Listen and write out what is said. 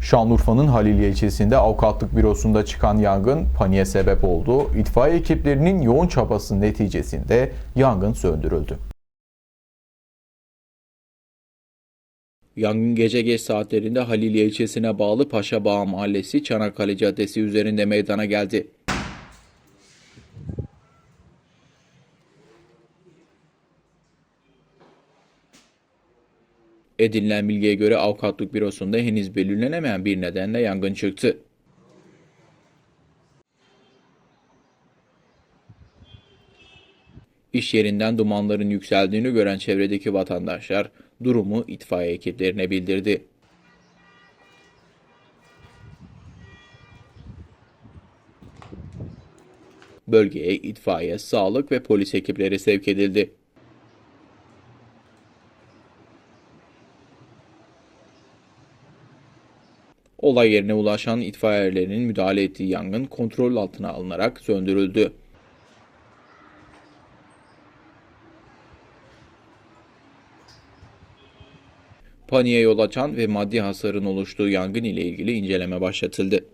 Şanlıurfa'nın Haliliye ilçesinde avukatlık bürosunda çıkan yangın paniğe sebep oldu. İtfaiye ekiplerinin yoğun çabası neticesinde yangın söndürüldü. Yangın gece geç saatlerinde Haliliye ilçesine bağlı Paşabağ Mahallesi Çanakkale Caddesi üzerinde meydana geldi. Edinilen bilgiye göre avukatlık bürosunda henüz belirlenemeyen bir nedenle yangın çıktı. İş yerinden dumanların yükseldiğini gören çevredeki vatandaşlar durumu itfaiye ekiplerine bildirdi. Bölgeye itfaiye, sağlık ve polis ekipleri sevk edildi. Olay yerine ulaşan itfaiyelerinin müdahale ettiği yangın kontrol altına alınarak söndürüldü. Paniğe yol açan ve maddi hasarın oluştuğu yangın ile ilgili inceleme başlatıldı.